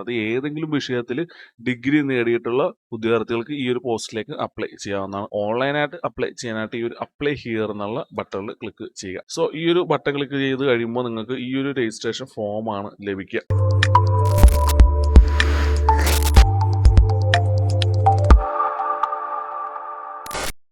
അത് ഏതെങ്കിലും വിഷയത്തിൽ ഡിഗ്രി നേടിയിട്ടുള്ള വിദ്യാർത്ഥികൾക്ക് ഈ ഒരു പോസ്റ്റിലേക്ക് അപ്ലൈ ചെയ്യാവുന്നതാണ്. ഓൺലൈനായിട്ട് അപ്ലൈ ചെയ്യാനായിട്ട് ഈ ഒരു അപ്ലൈ ഹിയർ എന്നുള്ള ബട്ടണിൽ ക്ലിക്ക് ചെയ്യുക. സോ ഈ ഒരു ബട്ടൺ ക്ലിക്ക് ചെയ്ത് കഴിയുമ്പോൾ നിങ്ങൾക്ക് ഈ ഒരു രജിസ്ട്രേഷൻ ഫോമാണ് ലഭിക്കുക.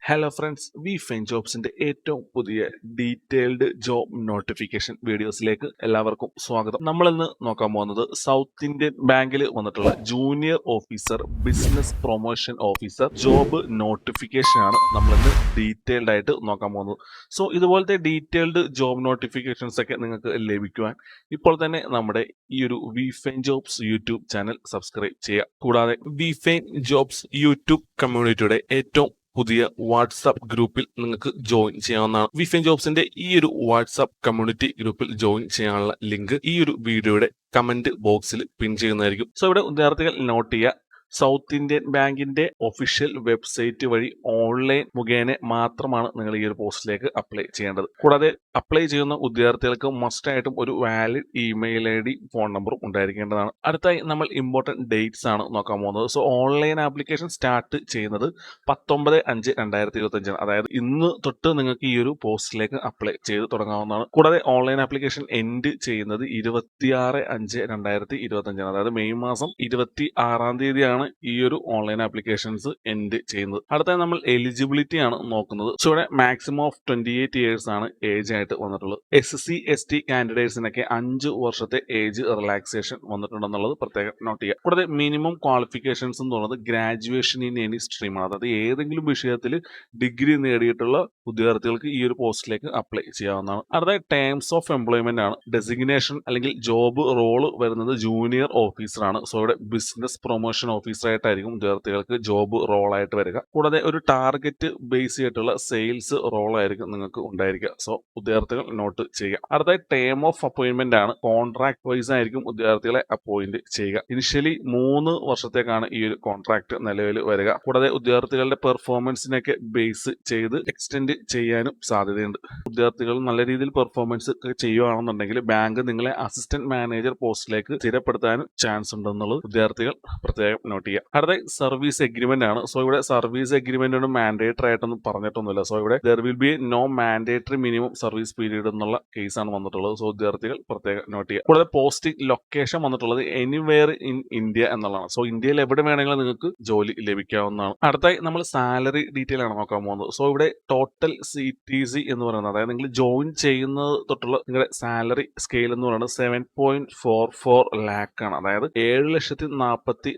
ഹലോ ഫ്രണ്ട്സ് വി ഫൈൻ ജോബ്സിന്റെ ഏറ്റവും പുതിയ ഡീറ്റെയിൽഡ് ജോബ് നോട്ടിഫിക്കേഷൻ വീഡിയോസിലേക്ക് എല്ലാവർക്കും സ്വാഗതം. നമ്മൾ ഇന്ന് നോക്കാൻ പോകുന്നത് സൗത്ത് ഇന്ത്യൻ ബാങ്കിൽ വന്നിട്ടുള്ള junior officer business promotion officer job notification ആണ് നമ്മൾ ഇന്ന് ഡീറ്റെയിൽഡ് ആയിട്ട് നോക്കാൻ പോകുന്നത്. സോ ഇതുപോലത്തെ ഡീറ്റെയിൽഡ് ജോബ് നോട്ടിഫിക്കേഷൻസ് ഒക്കെ നിങ്ങൾക്ക് ലഭിക്കുവാൻ ഇപ്പോൾ തന്നെ നമ്മുടെ ഈ ഒരു V fine jobs YouTube channel subscribe ചെയ്യുക. കൂടാതെ വി ഫൈൻ ജോബ്സ് യൂട്യൂബ് കമ്മ്യൂണിറ്റിയുടെ ഏറ്റവും പുതിയ വാട്സാപ്പ് ഗ്രൂപ്പിൽ നിങ്ങൾക്ക് ജോയിൻ ചെയ്യാവുന്നതാണ്. വിഫിൻ ജോബ്സിന്റെ ഈ ഒരു വാട്സാപ്പ് കമ്മ്യൂണിറ്റി ഗ്രൂപ്പിൽ ജോയിൻ ചെയ്യാനുള്ള ലിങ്ക് ഈ ഒരു വീഡിയോയുടെ കമന്റ് ബോക്സിൽ പിൻ ചെയ്യുന്നതായിരിക്കും. സോ ഇവിടെ വിദ്യാർത്ഥികൾ നോട്ട് ചെയ്യുക. സൗത്ത് ഇന്ത്യൻ ബാങ്കിന്റെ ഒഫീഷ്യൽ വെബ്സൈറ്റ് വഴി ഓൺലൈൻ മുഖേന മാത്രമാണ് നിങ്ങൾ ഈ ഒരു പോസ്റ്റിലേക്ക് അപ്ലൈ ചെയ്യേണ്ടത്. കൂടാതെ അപ്ലൈ ചെയ്യുന്ന ഉദ്യോഗാർത്ഥികൾക്ക് മസ്റ്റ് ആയിട്ടും ഒരു valid email I D phone നമ്പറും ഉണ്ടായിരിക്കേണ്ടതാണ്. അടുത്തായി നമ്മൾ ഇമ്പോർട്ടന്റ് ഡേറ്റ്സ് ആണ് നോക്കാൻ പോകുന്നത്. സോ ഓൺലൈൻ ആപ്ലിക്കേഷൻ സ്റ്റാർട്ട് ചെയ്യുന്നത് പത്തൊമ്പത് അഞ്ച് രണ്ടായിരത്തി ഇരുപത്തി അഞ്ചാണ് അതായത് ഇന്ന് തൊട്ട് നിങ്ങൾക്ക് ഈ ഒരു പോസ്റ്റിലേക്ക് അപ്ലൈ ചെയ്ത് തുടങ്ങാവുന്നതാണ്. കൂടാതെ ഓൺലൈൻ ആപ്ലിക്കേഷൻ എൻഡ് ചെയ്യുന്നത് ഇരുപത്തിയാറ് അഞ്ച് രണ്ടായിരത്തി ഇരുപത്തി അഞ്ചാണ് അതായത് മെയ് മാസം ഇരുപത്തി ആറാം തീയതിയാണ് ഈ ഒരു ഓൺലൈൻ ആപ്ലിക്കേഷൻസ് എൻഡ് ചെയ്യുന്നത്. അടുത്തായി നമ്മൾ എലിജിബിലിറ്റി ആണ് നോക്കുന്നത്. സോ ഇവിടെ maximum of twenty eight years ആണ് ഏജ് ആയിട്ട് വന്നിട്ടുള്ളത്. എസ് സി എസ് ടി കാൻഡിഡേറ്റ്സിനൊക്കെ അഞ്ച് വർഷത്തെ ഏജ് റിലാക്സേഷൻ വന്നിട്ടുണ്ടെന്നുള്ളത് പ്രത്യേകം നോട്ട് ചെയ്യുക. കൂടാതെ മിനിമം ക്വാളിഫിക്കേഷൻസ് എന്ന് പറയുന്നത് ഗ്രാജുവേഷൻ ഇൻ എനി സ്ട്രീമാണ് അതായത് ഏതെങ്കിലും വിഷയത്തിൽ ഡിഗ്രി നേടിയിട്ടുള്ള വിദ്യാർത്ഥികൾക്ക് ഈ ഒരു പോസ്റ്റിലേക്ക് അപ്ലൈ ചെയ്യാവുന്നതാണ്. അടുത്ത ടേംസ് ഓഫ് എംപ്ലോയ്മെന്റ് ആണ്. ഡെസിഗ്നേഷൻ അല്ലെങ്കിൽ ജോബ് റോൾ വരുന്നത് ജൂനിയർ ഓഫീസറാണ് സോ ഇവിടെ ബിസിനസ് പ്രൊമോഷൻ ഓഫീസറായിട്ടായിരിക്കും വിദ്യാർത്ഥികൾക്ക് ജോബ് റോളായിട്ട് വരിക. കൂടാതെ ഒരു ടാർഗറ്റ് ബേസ് ചെയ്തിട്ടുള്ള സെയിൽസ് റോളായിരിക്കും നിങ്ങൾക്ക് ഉണ്ടായിരിക്കുക. സോ വിദ്യാർത്ഥികൾ നോട്ട് ചെയ്യുക. അടുത്തായി ടേം ഓഫ് അപ്പോയിന്റ്മെന്റ് ആണ്. കോൺട്രാക്ട് വൈസ് ആയിരിക്കും വിദ്യാർത്ഥികളെ അപ്പോയിന്റ് ചെയ്യുക. ഇനിഷ്യലി മൂന്ന് വർഷത്തേക്കാണ് ഈ ഒരു കോൺട്രാക്ട് നിലവിൽ വരിക. കൂടാതെ വിദ്യാർത്ഥികളുടെ പെർഫോമൻസിനൊക്കെ ബേസ് ചെയ്ത് എക്സ്റ്റെൻഡ് ചെയ്യാനും സാധ്യതയുണ്ട്. വിദ്യാർത്ഥികൾ നല്ല രീതിയിൽ പെർഫോമൻസ് ചെയ്യുകയാണെന്നുണ്ടെങ്കിൽ ബാങ്ക് നിങ്ങളെ അസിസ്റ്റന്റ് മാനേജർ പോസ്റ്റിലേക്ക് സ്ഥിരപ്പെടുത്താനും ചാൻസ് ഉണ്ടെന്നുള്ളത് വിദ്യാർത്ഥികൾ പ്രത്യേകം നോട്ട് ചെയ്യുക. അടുത്ത സർവീസ് എഗ്രിമെന്റ് ആണ്. സോ ഇവിടെ സർവീസ് എഗ്രിമെന്റ് മാൻഡേറ്ററി ആയിട്ടൊന്നും പറഞ്ഞിട്ടൊന്നുമില്ല. സോ ഇവിടെ there will be no mandatory minimum service period എന്നുള്ള കേസാണ് വന്നിട്ടുള്ളത്. സോ വിദ്യാർത്ഥികൾ പ്രത്യേകം നോട്ട് ചെയ്യുക. കൂടാതെ പോസ്റ്റിംഗ് ലൊക്കേഷൻ വന്നിട്ടുള്ളത് എനിവെയർ ഇൻ ഇന്ത്യ എന്നുള്ളതാണ്. സോ ഇന്ത്യയിൽ എവിടെ വേണമെങ്കിലും നിങ്ങൾക്ക് ജോലി ലഭിക്കാവുന്നതാണ്. അടുത്തായി നമ്മൾ സാലറി ഡീറ്റെയിൽ ആണ് നോക്കാൻ പോകുന്നത്. സോ ഇവിടെ ടോട്ടൽ സി ടി സി എന്ന് പറയുന്നത് അതായത് നിങ്ങൾ ജോയിൻ ചെയ്യുന്നത് തൊട്ടുള്ള നിങ്ങളുടെ സാലറി സ്കെയിൽ എന്ന് പറയുന്നത് seven point four four lakh ആണ്. അതായത് ഏഴ് ലക്ഷത്തി നാൽപ്പത്തി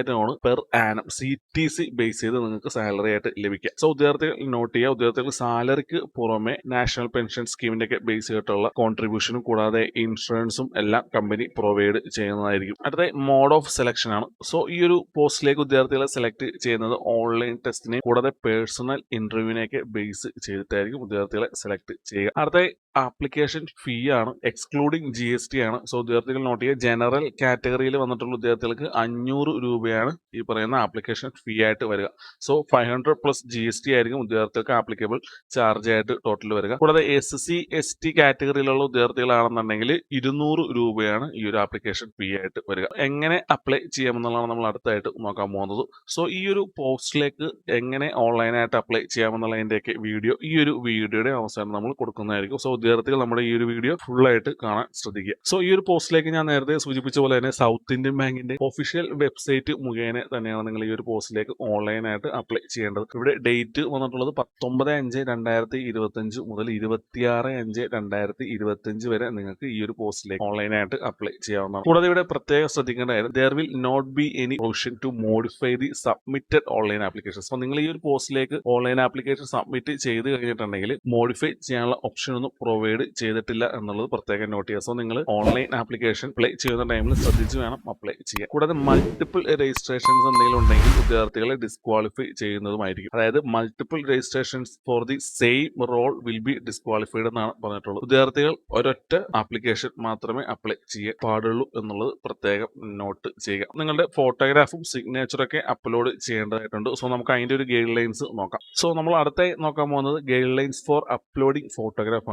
നാലായിരമാണ് per annum C T C base ചെയ്ത് നിങ്ങൾക്ക് സാലറി ആയിട്ട് ലഭിക്കുക. സോ ഉദ്യോഗാർത്ഥികൾ നോട്ട് ചെയ്യുക ഉദ്യോഗാർത്ഥികൾ സാലറിക്ക് പുറമെ നാഷണൽ പെൻഷൻ സ്കീമിന്റെ ഒക്കെ ബേസ് ചെയ്തിട്ടുള്ള കോൺട്രിബ്യൂഷനും കൂടാതെ ഇൻഷുറൻസും എല്ലാം കമ്പനി പ്രൊവൈഡ് ചെയ്യുന്നതായിരിക്കും. അടുത്ത മോഡ് ഓഫ് സെലക്ഷൻ ആണ്. സോ ഈ ഒരു പോസ്റ്റിലേക്ക് ഉദ്യോഗാർത്ഥികളെ സെലക്ട് ചെയ്യുന്നത് ഓൺലൈൻ ടെസ്റ്റിനെ കൂടാതെ പേഴ്സണൽ ഇന്റർവ്യൂവിനെയൊക്കെ ബേസ് ചെയ്തിട്ടായിരിക്കും ഉദ്യോഗാർത്ഥികളെ സെലക്ട് ചെയ്യുക. അടുത്ത ആപ്ലിക്കേഷൻ ഫീ ആണ്. എക്സ്ക്ലൂഡിംഗ് ജി എസ് ടി ആണ്. സോ ഉദ്യോഗാർത്ഥികൾ നോട്ട് ചെയ്യുക ജനറൽ കാറ്റഗറിയിൽ വന്നിട്ടുള്ള ഉദ്യോഗാർത്ഥികൾക്ക് അഞ്ഞൂറ് രൂപയാണ് ഈ പറയുന്ന ആപ്ലിക്കേഷൻ ഫീ ആയിട്ട് വരിക. So five hundred plus G S T ആയിരിക്കും ഉദ്യോഗാർത്ഥികൾക്ക് ആപ്ലിക്കബിൾ ചാർജ് ആയിട്ട് ടോട്ടൽ വരിക. കൂടാതെ എസ് സി എസ് ടി കാറ്റഗറിയിലുള്ള വിദ്യാർത്ഥികളാണെന്നുണ്ടെങ്കിൽ ഇരുന്നൂറ് രൂപയാണ് ഈ ഒരു ആപ്ലിക്കേഷൻ ഫീ ആയിട്ട് വരിക. എങ്ങനെ അപ്ലൈ ചെയ്യാമെന്നുള്ളതാണ് നമ്മൾ അടുത്തായിട്ട് നോക്കാൻ പോകുന്നത്. സോ ഈ ഒരു പോസ്റ്റിലേക്ക് എങ്ങനെ ഓൺലൈനായിട്ട് അപ്ലൈ ചെയ്യാമെന്നുള്ളതിന്റെയൊക്കെ വീഡിയോ ഈ ഒരു വീഡിയോയുടെ അവസാനം നമ്മൾ കൊടുക്കുന്നതായിരിക്കും. സോ വിദ്യാർത്ഥികൾ നമ്മുടെ ഈ ഒരു വീഡിയോ ഫുൾ ആയിട്ട് കാണാൻ ശ്രദ്ധിക്കുക. സോ ഈ ഒരു പോസ്റ്റിലേക്ക് ഞാൻ നേരത്തെ സൂചിപ്പിച്ച പോലെ തന്നെ സൗത്ത് ഇന്ത്യൻ ബാങ്കിന്റെ ഒഫീഷ്യൽ വെബ്സൈറ്റ് മുഖേന തന്നെയാണ് നിങ്ങൾ ഈ ഒരു പോസ്റ്റിലേക്ക് ഓൺലൈനായിട്ട് അപ്ലൈ ചെയ്യേണ്ടത്. ഇവിടെ ഡേറ്റ് വന്നിട്ടുള്ളത് പത്തൊമ്പത് അഞ്ച് രണ്ടായിരത്തി ഇരുപത്തഞ്ച് മുതൽ ഇരുപത്തിയാറ് അഞ്ച് രണ്ടായിരത്തി ഇരുപത്തഞ്ച് വരെ നിങ്ങൾക്ക് ഈ ഒരു പോസ്റ്റിലേക്ക് ഓൺലൈനായിട്ട് അപ്ലൈ ചെയ്യാവുന്നതാണ്. കൂടാതെ ഇവിടെ പ്രത്യേകം ശ്രദ്ധിക്കേണ്ട കാര്യം there will not be any option to modify the submitted online application അപ്പോൾ നിങ്ങൾ ഈ ഒരു പോസ്റ്റിലേക്ക് ഓൺലൈൻ ആപ്ലിക്കേഷൻ സബ്മിറ്റ് ചെയ്ത് കഴിഞ്ഞിട്ടുണ്ടെങ്കിൽ മോഡിഫൈ ചെയ്യാനുള്ള ഓപ്ഷൻ ഒന്നും പ്രൊവൈഡ് ചെയ്തിട്ടില്ല എന്നുള്ളത് പ്രത്യേകം നോട്ട് ചെയ്യുക. സോ നിങ്ങൾ ഓൺലൈൻ ആപ്ലിക്കേഷൻ അപ്ലൈ ചെയ്യുന്ന ടൈമിൽ ശ്രദ്ധിച്ച് വേണം അപ്ലൈ ചെയ്യാൻ. കൂടാതെ മൾട്ടിപ്പിൾ രജിസ്ട്രേഷൻസ് എന്തെങ്കിലും ഉണ്ടെങ്കിൽ ഉദ്യോഗാർത്ഥികളെ ഡിസ്ക്വാളിഫൈ ചെയ്യുന്നതുമായിരിക്കും. അതായത് multiple registrations for the same role will be disqualified എന്നാണ് പറഞ്ഞിട്ടുള്ളത്. ഉദ്യോഗാർത്ഥികൾ ഒരൊറ്റ ആപ്ലിക്കേഷൻ മാത്രമേ അപ്ലൈ ചെയ്യാൻ പാടുള്ളൂ എന്നുള്ളത് പ്രത്യേകം നോട്ട് ചെയ്യുക. നിങ്ങളുടെ ഫോട്ടോഗ്രാഫും സിഗ്നേച്ചറും ഒക്കെ അപ്ലോഡ് ചെയ്യേണ്ടതായിട്ടുണ്ട്. സോ നമുക്ക് അതിന്റെ ഒരു ഗൈഡ് ലൈൻസ് നോക്കാം. സോ നമ്മൾ അടുത്തായി നോക്കാൻ പോകുന്നത് ഗൈഡ് ലൈൻസ് ഫോർ അപ്ലോഡിംഗ്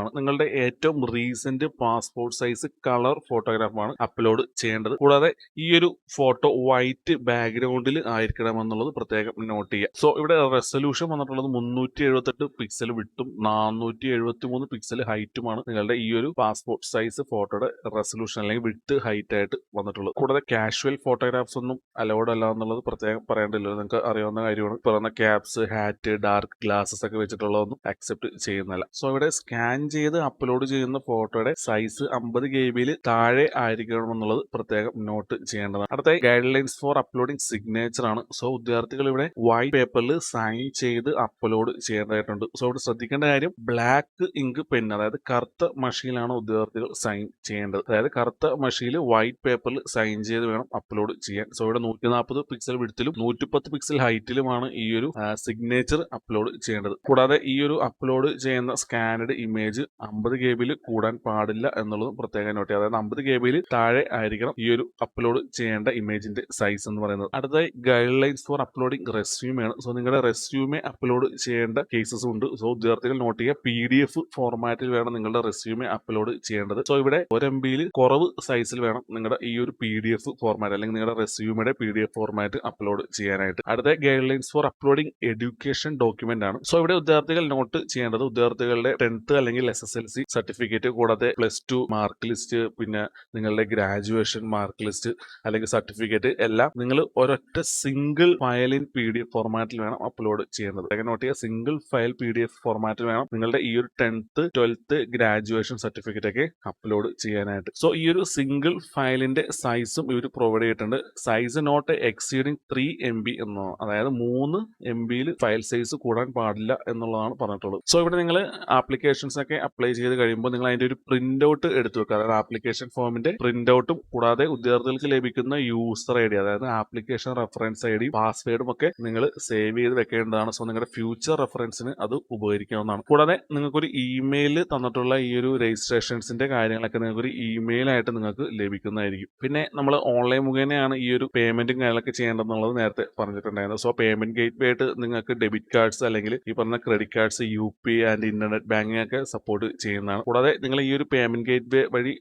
ആണ്. നിങ്ങളുടെ ഏറ്റവും റീസെന്റ് പാസ്പോർട്ട് സൈസ് കളർ ഫോട്ടോഗ്രാഫാണ് അപ്ലോഡ് ചെയ്യേണ്ടത്. കൂടാതെ ഈ ഒരു ഫോട്ടോ വൈറ്റ് ബാക്ക്ഗ്രൗണ്ടിൽ ആയിരിക്കണം എന്നുള്ളത് പ്രത്യേകം നോട്ട് ചെയ്യുക. സോ ഇവിടെ റെസൊല്യൂഷൻ വന്നിട്ടുള്ളത് മുന്നൂറ്റി എഴുപത്തെട്ട് പിക്സൽ വിട്ടും നാനൂറ്റി എഴുപത്തി മൂന്ന് പിക്സൽ ഹൈറ്റുമാണ് നിങ്ങളുടെ ഈ ഒരു പാസ്പോർട്ട് സൈസ് ഫോട്ടോയുടെ റെസൊല്യൂഷൻ അല്ലെങ്കിൽ വിട്ട് ഹൈറ്റ് ആയിട്ട് വന്നിട്ടുള്ളത്. കൂടാതെ കാഷ്വൽ ഫോട്ടോഗ്രാഫ്സ് ഒന്നും അലോഡ് അല്ല എന്നുള്ളത് പ്രത്യേകം പറയേണ്ടല്ലോ നിങ്ങൾക്ക് അറിയാവുന്ന കാര്യമാണ്. പറയുന്ന ക്യാപ്സ് ഹാറ്റ് ഡാർക്ക് ഗ്ലാസസ് ഒക്കെ വെച്ചിട്ടുള്ളതൊന്നും അക്സെപ്റ്റ് ചെയ്യുന്നില്ല സോ ഇവിടെ സ്കാൻ ചെയ്ത് അപ്ലോഡ് ചെയ്യുന്ന ഫോട്ടോയുടെ സൈസ് അമ്പത് കെ ബിയിൽ താഴെ ആയിരിക്കണം എന്നുള്ളത് പ്രത്യേകം നോട്ട് ചെയ്യേണ്ടതാണ്. അടുത്ത guidelines for uploading signature ആണ്. സോ വിദ്യാർത്ഥികൾ ഇവിടെ വൈറ്റ് പേപ്പറിൽ സൈൻ ചെയ്ത് അപ്ലോഡ് ചെയ്യേണ്ടതായിട്ടുണ്ട്. സോ ഇവിടെ ശ്രദ്ധിക്കേണ്ട കാര്യം ബ്ലാക്ക് ഇങ്ക് പെൻ അതായത് കറുത്ത മഷിയിലാണ് വിദ്യാർത്ഥികൾ സൈൻ ചെയ്യേണ്ടത്. അതായത് കറുത്ത മഷിയിൽ വൈറ്റ് പേപ്പറിൽ സൈൻ ചെയ്ത് വേണം അപ്ലോഡ് ചെയ്യാൻ. സോ ഇവിടെ നൂറ്റി നാൽപ്പത് പിക്സൽ വിടുത്തിലും നൂറ്റിപ്പത്ത് പിക്സൽ ഹൈറ്റിലുമാണ് ഈ ഒരു സിഗ്നേച്ചർ അപ്ലോഡ് ചെയ്യേണ്ടത്. കൂടാതെ ഈ ഒരു അപ്ലോഡ് ചെയ്യുന്ന സ്കാനഡ് ഇമേജ് അമ്പത് കെ ബിയിൽ കൂടാൻ പാടില്ല എന്നുള്ളത് പ്രത്യേകം നോട്ട് അതായത് അമ്പത് കെ ബിയിൽ താഴെ ആയിരിക്കണം ഈ ഒരു അപ്ലോഡ് ചെയ്യേണ്ട ഇമേജിന്റെ സൈസ് എന്ന് പറയുന്നത്. അടുത്തതായി guidelines for uploading resume ആണ്. സോ നിങ്ങളുടെ റെസ്യൂമേ അപ്ലോഡ് ചെയ്യേണ്ട കേസസ് ഉണ്ട്. സോ വിദ്യാർത്ഥികൾ നോട്ട് ചെയ്യുക പി ഡി എഫ് ഫോർമാറ്റിൽ വേണം നിങ്ങളുടെ റെസ്യൂമേ അപ്ലോഡ് ചെയ്യേണ്ടത്. സോ ഇവിടെ ഒരു എം ബിയിൽ കുറവ് സൈസിൽ വേണം നിങ്ങളുടെ ഈ ഒരു പി ഡി എഫ് ഫോർമാറ്റ് അല്ലെങ്കിൽ നിങ്ങളുടെ റെസ്യൂമയുടെ P D F format upload ചെയ്യാനായിട്ട്. അടുത്ത guidelines for uploading education document ആണ്. സോ ഇവിടെ വിദ്യാർത്ഥികൾ നോട്ട് ചെയ്യേണ്ടത് വിദ്യാർത്ഥികളുടെ ടെൻത്ത് അല്ലെങ്കിൽ S S L C certificate കൂടാതെ പ്ലസ് ടു മാർക്ക് ലിസ്റ്റ് പിന്നെ നിങ്ങളുടെ ഗ്രാജുവേഷൻ മാർക്ക് ലിസ്റ്റ് അല്ലെങ്കിൽ സർട്ടിഫിക്കറ്റ് എല്ലാം നിങ്ങൾ ഒരൊറ്റ സിംഗിൾ ഫയലിൻ പി ഡി എഫ് ഫോർമാറ്റിൽ വേണം അപ്ലോഡ് ചെയ്യുന്നത്. നോട്ട് ചെയ്യുക single file P D F ഫോർമാറ്റിൽ വേണം നിങ്ങളുടെ ഈ ഒരു ടെൻത്ത് ട്വൽത്ത് ഗ്രാജുവേഷൻ സർട്ടിഫിക്കറ്റ് ഒക്കെ അപ്ലോഡ് ചെയ്യാനായിട്ട്. സോ ഈ ഒരു സിംഗിൾ ഫയലിന്റെ സൈസും ഇവർ പ്രൊവൈഡ് ചെയ്തിട്ടുണ്ട്. Size not exceeding three M B എന്നാണ് അതായത് മൂന്ന് എം ബിയിൽ ഫയൽ സൈസ് കൂടാൻ പാടില്ല എന്നുള്ളതാണ് പറഞ്ഞിട്ടുള്ളത്. സോ ഇവിടെ നിങ്ങൾ ആപ്ലിക്കേഷൻസ് ഒക്കെ അപ്ലൈ ചെയ്ത് കഴിയുമ്പോൾ നിങ്ങൾ അതിന്റെ ഒരു പ്രിന്റ് ഔട്ട് എടുത്തു വെക്കുക. അതായത് ആപ്ലിക്കേഷൻ ഫോമിന്റെ പ്രിന്റ് ഔട്ടും കൂടാതെ ഉദ്യോഗാർത്ഥികൾക്ക് ലഭിക്കുന്ന യൂസർ ഐ ഡി അതായത് ആപ്ലിക്കേഷൻ റെഫറൻസ് ഐ ഡി പാസ്വേഡും ഒക്കെ നിങ്ങൾ സേവ് ചെയ്ത് വെക്കേണ്ടതാണ്. സോ നിങ്ങളുടെ ഫ്യൂച്ചർ റെഫറൻസിന് അത് ഉപകരിക്കാവുന്നതാണ്. കൂടാതെ നിങ്ങൾക്കൊരു ഇമെയിൽ തന്നിട്ടുള്ള ഈ ഒരു രജിസ്ട്രേഷൻസിന്റെ കാര്യങ്ങളൊക്കെ നിങ്ങൾക്ക് ഒരു ഇമെയിൽ ആയിട്ട് നിങ്ങൾക്ക് ലഭിക്കുന്നതായിരിക്കും. പിന്നെ നമ്മൾ ഓൺലൈൻ മുഖേനയാണ് ഈ ഒരു പേയ്മെന്റും കാര്യങ്ങളൊക്കെ ചെയ്യേണ്ടതെന്നുള്ളത് നേരത്തെ പറഞ്ഞിട്ടുണ്ടായിരുന്നു. സോ പേയ്മെന്റ് ഗേറ്റ് വേ ആയിട്ട് നിങ്ങൾക്ക് ഡെബിറ്റ് കാർഡ്സ് അല്ലെങ്കിൽ ഈ പറഞ്ഞ credit cards U P and internet banking ഒക്കെ സപ്പോർട്ട് ചെയ്യുന്നതാണ്. കൂടാതെ നിങ്ങൾ ഈ ഒരു പേയ്മെന്റ് ഗേറ്റ് വേ വഴി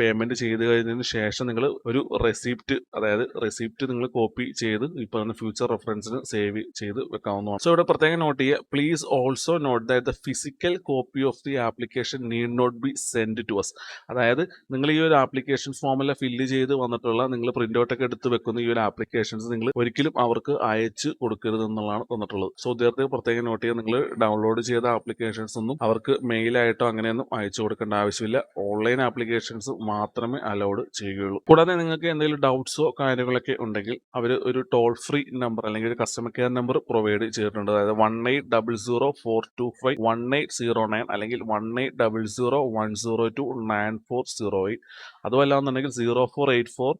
പേയ്മെന്റ് ചെയ്ത് കഴിഞ്ഞതിന് ശേഷം നിങ്ങൾ ഒരു റെസിപ്റ്റ് അതായത് റെസിപ്റ്റ് നിങ്ങൾ കോപ്പി ചെയ്ത് ഈ പറഞ്ഞ ഫ്യൂച്ചർ റെഫറൻസിന് സേവ് ചെയ്ത് വെക്കാവുന്നതാണ്. സോ ഇവിടെ പ്രത്യേകം നോട്ട് ചെയ്യുക. Please also note that the physical copy of the application need not be send to us അതായത് നിങ്ങൾ ഈ ഒരു ആപ്ലിക്കേഷൻ ഫോമെല്ലാം ഫില്ല് ചെയ്ത് വന്നിട്ടുള്ള നിങ്ങൾ പ്രിന്റ് ഔട്ട് ഒക്കെ എടുത്ത് വെക്കുന്ന ഈ ഒരു ആപ്ലിക്കേഷൻസ് നിങ്ങൾ ഒരിക്കലും അവർക്ക് അയച്ച് കൊടുക്കരുത് എന്നുള്ളതാണ് തന്നിട്ടുള്ളത്. സോ ഉദ്യോഗത്തിൽ പ്രത്യേകം നോട്ട് ചെയ്യുക. നിങ്ങൾ ഡൗൺലോഡ് ചെയ്ത ആപ്ലിക്കേഷൻസ് ഒന്നും അവർക്ക് മെയിലായിട്ടോ അങ്ങനെയൊന്നും അയച്ചു കൊടുക്കേണ്ട ആവശ്യമില്ല. ഓൺലൈൻ ആപ്ലിക്കേഷൻസ് മാത്രമേ അലൗഡ് ചെയ്യുകയുള്ളൂ. കൂടാതെ നിങ്ങൾക്ക് എന്തെങ്കിലും ഡൗട്ട്സോ കാര്യങ്ങളൊക്കെ ഉണ്ടെങ്കിൽ അവർ ഒരു ടോൾ ഫ്രീ നമ്പർ അല്ലെങ്കിൽ ഒരു കസ്റ്റമർ കെയർ നമ്പർ പ്രൊവൈഡ് ചെയ്തിട്ടുണ്ട്. അതായത് one eight double zero four two five one eight zero nine അല്ലെങ്കിൽ one eight double zero one zero two nine four zero eight അതുമല്ല എന്നുണ്ടെങ്കിൽ zero four eight four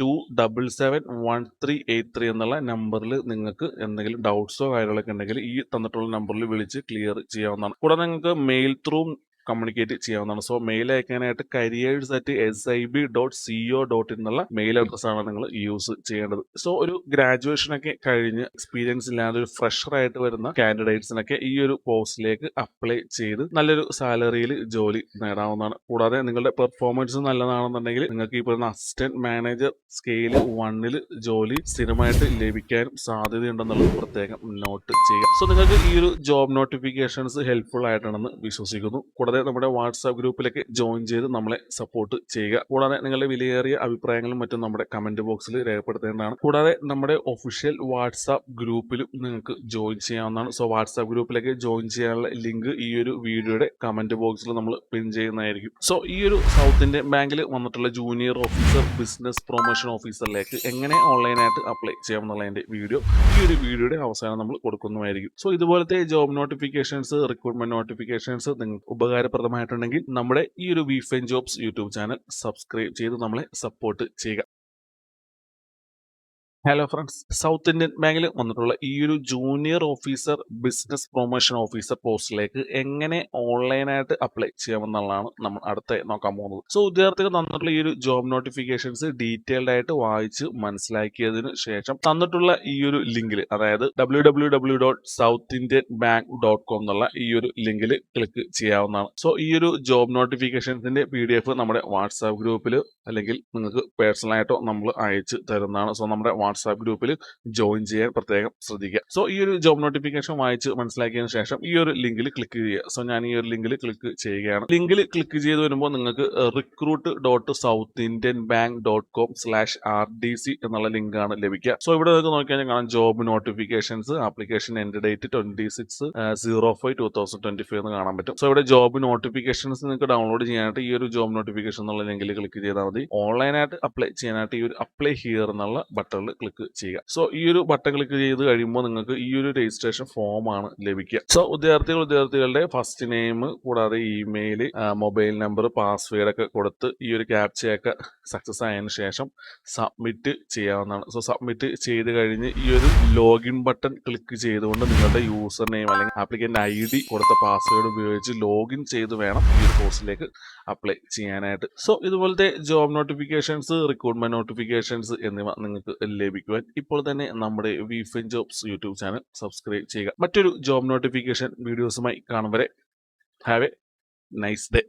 two double seven one three eight three എന്നുള്ള നമ്പറിൽ നിങ്ങൾക്ക് എന്തെങ്കിലും ഡൗട്ട്സോ കാര്യങ്ങളൊക്കെ ഉണ്ടെങ്കിൽ ഈ തന്നിട്ടുള്ള നമ്പറിൽ വിളിച്ച് ക്ലിയർ ചെയ്യാവുന്നതാണ്. കൂടാതെ നിങ്ങൾക്ക് മെയിൽ ത്രൂ കമ്മ്യൂണിക്കേറ്റ് ചെയ്യാവുന്നതാണ്. So mail അയക്കാനായിട്ട് careers at S I B dot C O dot എന്നുള്ള മെയിൽ അഡ്രസ് ആണ് നിങ്ങൾ യൂസ് ചെയ്യേണ്ടത്. സോ ഒരു ഗ്രാജുവേഷൻ ഒക്കെ കഴിഞ്ഞ് എക്സ്പീരിയൻസ് ഇല്ലാതെ ഒരു ഫ്രഷർ ആയിട്ട് വരുന്ന കാൻഡിഡേറ്റ്സിനൊക്കെ ഈ ഒരു പോസ്റ്റിലേക്ക് അപ്ലൈ ചെയ്ത് നല്ലൊരു സാലറിയിൽ ജോലി നേടാവുന്നതാണ്. കൂടാതെ നിങ്ങളുടെ പെർഫോമൻസ് നല്ലതാണെന്നുണ്ടെങ്കിൽ നിങ്ങൾക്ക് ഈ പറയുന്ന അസിസ്റ്റന്റ് മാനേജർ സ്കെയിൽ വണ്ണിൽ ജോലി സ്ഥിരമായിട്ട് ലഭിക്കാനും സാധ്യതയുണ്ടെന്നുള്ളത് പ്രത്യേകം നോട്ട് ചെയ്യുക. സോ നിങ്ങൾക്ക് ഈ ഒരു ജോബ് നോട്ടിഫിക്കേഷൻസ് ഹെൽപ്ഫുൾ ആയിട്ടാണെന്ന് വിശ്വസിക്കുന്നു. കൂടാതെ നമ്മുടെ വാട്സാപ്പ് ഗ്രൂപ്പിലേക്ക് ജോയിൻ ചെയ്ത് നമ്മളെ സപ്പോർട്ട് ചെയ്യുക. കൂടാതെ നിങ്ങളുടെ വിലയേറിയ അഭിപ്രായങ്ങളും മറ്റും നമ്മുടെ കമന്റ് ബോക്സിൽ രേഖപ്പെടുത്തേണ്ടതാണ്. കൂടാതെ നമ്മുടെ ഒഫീഷ്യൽ വാട്സാപ്പ് ഗ്രൂപ്പിലും നിങ്ങൾക്ക് ജോയിൻ ചെയ്യാവുന്നതാണ്. സോ വാട്സാപ്പ് ഗ്രൂപ്പിലേക്ക് ജോയിൻ ചെയ്യാനുള്ള ലിങ്ക് ഈ ഒരു വീഡിയോയുടെ കമന്റ് ബോക്സിൽ നമ്മൾ പിൻ ചെയ്യുന്നതായിരിക്കും. സോ ഈ ഒരു സൗത്ത് ഇന്ത്യൻ ബാങ്കിൽ വന്നിട്ടുള്ള ജൂനിയർ ഓഫീസർ ബിസിനസ് പ്രൊമോഷൻ ഓഫീസറിലേക്ക് എങ്ങനെ ഓൺലൈനായിട്ട് അപ്ലൈ ചെയ്യാം എന്നുള്ളതിന്റെ വീഡിയോ ഈ ഒരു വീഡിയോയുടെ അവസാനം നമ്മൾ കൊടുക്കുന്നതായിരിക്കും. സോ ഇതുപോലത്തെ ജോബ് നോട്ടിഫിക്കേഷൻസ് റിക്രൂട്ട്മെന്റ് നോട്ടിഫിക്കേഷൻസ് നിങ്ങൾക്ക് ഉപകാരപ്രദമായിട്ടുണ്ടെങ്കിൽ നമ്മുടെ ഈ ഒരു V fin jobs YouTube channel subscribe ചെയ്ത് നമ്മളെ സപ്പോർട്ട് ചെയ്യുക. ഹലോ ഫ്രണ്ട്സ് സൗത്ത് ഇന്ത്യൻ ബാങ്കിൽ വന്നിട്ടുള്ള ഈ ഒരു junior officer business promotion officer പോസ്റ്റിലേക്ക് എങ്ങനെ ഓൺലൈനായിട്ട് അപ്ലൈ ചെയ്യാമെന്നുള്ളതാണ് നമ്മൾ അടുത്ത നോക്കാൻ പോകുന്നത്. സോ ഉദ്യോഗാർത്ഥികൾ തന്നിട്ടുള്ള ഈ ഒരു ജോബ് നോട്ടിഫിക്കേഷൻസ് ഡീറ്റെയിൽഡ് ആയിട്ട് വായിച്ച് മനസ്സിലാക്കിയതിനു ശേഷം തന്നിട്ടുള്ള ഈ ഒരു ലിങ്കിൽ അതായത് W W W dot South Indian bank dot com എന്നുള്ള ഈ ഒരു ലിങ്കിൽ ക്ലിക്ക് ചെയ്യാവുന്നതാണ്. സോ ഈ ഒരു ജോബ് നോട്ടിഫിക്കേഷൻസിന്റെ പി ഡി എഫ് നമ്മുടെ വാട്സാപ്പ് ഗ്രൂപ്പിൽ അല്ലെങ്കിൽ നിങ്ങൾക്ക് പേഴ്സണലായിട്ടോ നമ്മൾ അയച്ചു തരുന്നതാണ്. സോ നമ്മുടെ വാട്സാപ്പ് ഗ്രൂപ്പിൽ ജോയിൻ ചെയ്യാൻ പ്രത്യേകം ശ്രദ്ധിക്കുക. സോ ഈ ഒരു ജോബ് നോട്ടിഫിക്കേഷൻ വായിച്ച് മനസ്സിലാക്കിയതിനു ശേഷം ഈ ഒരു ലിങ്കിൽ ക്ലിക്ക് ചെയ്യുക. സോ ഞാൻ ഈ ഒരു ലിങ്കിൽ ക്ലിക്ക് ചെയ്യുകയാണ്. ലിങ്കിൽ ക്ലിക്ക് ചെയ്ത് വരുമ്പോൾ നിങ്ങൾക്ക് recruit dot South Indian bank dot com slash R D C എന്നുള്ള ലിങ്കാണ് ലഭിക്കുക. സോ ഇവിടെ നിങ്ങൾക്ക് നോക്കിയാൽ കാണാം job notifications application end date twenty six zero five two thousand twenty five എന്ന് കാണാൻ പറ്റും. സോ ഇവിടെ ജോബ് നോട്ടിഫിക്കേഷൻസ് നിങ്ങൾക്ക് ഡൗൺലോഡ് ചെയ്യാനായിട്ട് ഈ ഒരു ജോബ് നോട്ടിഫിക്കേഷൻ എന്നുള്ള ലിങ്കിൽ ക്ലിക്ക് ചെയ്താൽ മതി. ഓൺലൈനായിട്ട് അപ്ലൈ ചെയ്യാനായിട്ട് ഈ ഒരു അപ്ലൈ ഹിയർ എന്നുള്ള ബട്ടണിൽ ക്ലിക്ക് ചെയ്യുക. സോ ഈ ഒരു ബട്ടൺ ക്ലിക്ക് ചെയ്ത് കഴിയുമ്പോൾ നിങ്ങൾക്ക് ഈ ഒരു രജിസ്ട്രേഷൻ ഫോം ആണ് ലഭിക്കുക. സോ വിദ്യാർത്ഥികൾ വിദ്യാർത്ഥികളുടെ ഫസ്റ്റ് നെയിം കൂടാതെ ഇമെയിൽ മൊബൈൽ നമ്പർ പാസ്വേഡ് ഒക്കെ കൊടുത്ത് ഈ ഒരു ക്യാപ്ചയൊക്കെ സക്സസ് ആയതിനു ശേഷം സബ്മിറ്റ് ചെയ്യാവുന്നതാണ്. സോ സബ്മിറ്റ് ചെയ്ത് കഴിഞ്ഞ് ഈ ഒരു ലോഗിൻ ബട്ടൺ ക്ലിക്ക് ചെയ്തുകൊണ്ട് നിങ്ങളുടെ യൂസർ നെയിം അല്ലെങ്കിൽ ആപ്ലിക്കന്റ് ഐ ഡി കൊടുത്ത പാസ്വേഡ് ഉപയോഗിച്ച് ലോഗിൻ ചെയ്ത് വേണം ഈ ഒരു കോഴ്സിലേക്ക് അപ്ലൈ ചെയ്യാനായിട്ട്. സോ ഇതുപോലത്തെ ജോബ് നോട്ടിഫിക്കേഷൻസ് റിക്രൂട്ട്മെന്റ് നോട്ടിഫിക്കേഷൻസ് എന്നിവ നിങ്ങൾക്ക് ലഭിക്കുവാൻ ഇപ്പോൾ തന്നെ നമ്മുടെ വിഫിൻ ജോബ്സ് യൂട്യൂബ് ചാനൽ സബ്സ്ക്രൈബ് ചെയ്യുക. മറ്റൊരു ജോബ് നോട്ടിഫിക്കേഷൻ വീഡിയോസുമായി കാണും വരെ. Have A nice day